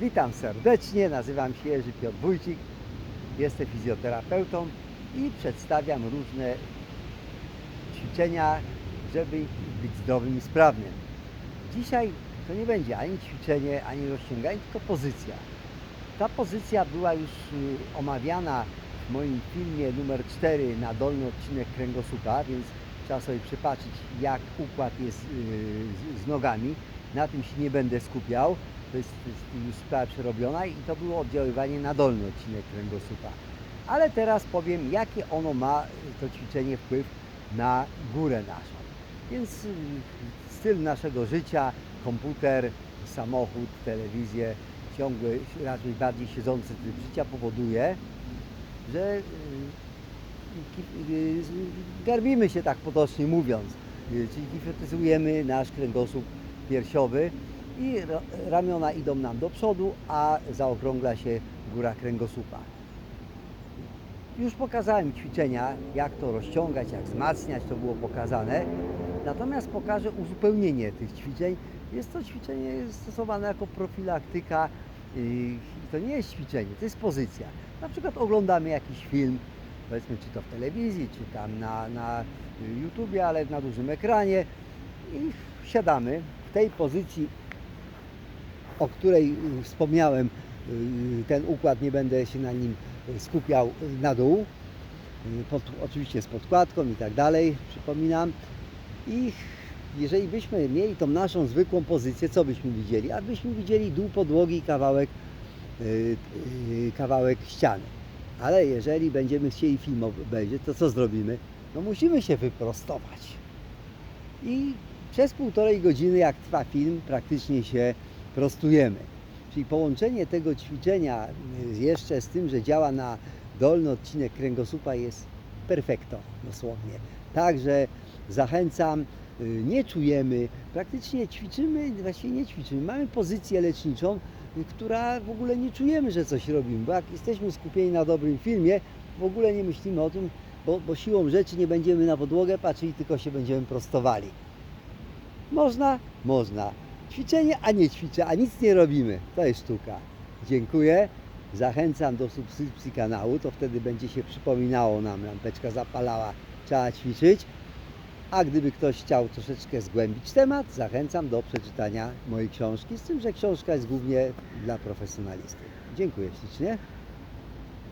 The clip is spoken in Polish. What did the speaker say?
Witam serdecznie, nazywam się Jerzy Piotr Wójcik, jestem fizjoterapeutą i przedstawiam różne ćwiczenia, żeby być zdrowym i sprawnym. Dzisiaj to nie będzie ani ćwiczenie, ani rozciąganie, tylko pozycja. Ta pozycja była już y, omawiana w moim filmie numer 4 na dolny odcinek kręgosłupa, więc trzeba sobie przypatrzeć jak układ jest y, z, z nogami. Na tym się nie będę skupiał, to jest, to jest już sprawa przerobiona i to było oddziaływanie na dolny odcinek kręgosłupa. Ale teraz powiem, jakie ono ma y, to ćwiczenie wpływ na górę naszą. Więc y, styl naszego życia, komputer, samochód, telewizję, ciągły, raczej bardziej siedzący tryb życia powoduje, że y, y, garbimy się tak potocznie mówiąc, czyli hipnotyzujemy nasz kręgosłup piersiowy i ra- ramiona idą nam do przodu, a zaokrągla się góra kręgosłupa. Już pokazałem ćwiczenia, jak to rozciągać, jak wzmacniać, to było pokazane. Natomiast pokażę uzupełnienie tych ćwiczeń. Jest to ćwiczenie stosowane jako profilaktyka. yy, i To nie jest ćwiczenie, to jest pozycja. Na przykład oglądamy jakiś film, powiedzmy czy to w telewizji, czy tam na, na YouTubie, ale na dużym ekranie i siadamy tej pozycji, o której y, wspomniałem, y, ten układ, nie będę się na nim y, skupiał na dół, pod, oczywiście z podkładką i tak dalej, przypominam. I jeżeli byśmy mieli tą naszą zwykłą pozycję, co byśmy widzieli? A byśmy widzieli dół podłogi i kawałek, kawałek ściany. Ale jeżeli będziemy chcieli film obejrzeć, to co zrobimy? No musimy się wyprostować. I przez półtorej godziny, jak trwa film, praktycznie się prostujemy. Czyli połączenie tego ćwiczenia y, jeszcze z tym, że działa na dolny odcinek kręgosłupa jest perfekto, dosłownie. Także zachęcam, y, nie czujemy, praktycznie ćwiczymy, właściwie nie ćwiczymy, mamy pozycję leczniczą, y, która w ogóle nie czujemy, że coś robimy, bo jak jesteśmy skupieni na dobrym filmie, w ogóle nie myślimy o tym, bo, bo siłą rzeczy nie będziemy na podłogę patrzyli, tylko się będziemy prostowali. Można? Można. Ćwiczenie, a nie ćwiczę, a nic nie robimy. To jest sztuka. Dziękuję. Zachęcam do subskrypcji kanału, to wtedy będzie się przypominało nam, lampeczka zapalała, trzeba ćwiczyć. A gdyby ktoś chciał troszeczkę zgłębić temat, zachęcam do przeczytania mojej książki, z tym, że książka jest głównie dla profesjonalistów. Dziękuję ślicznie.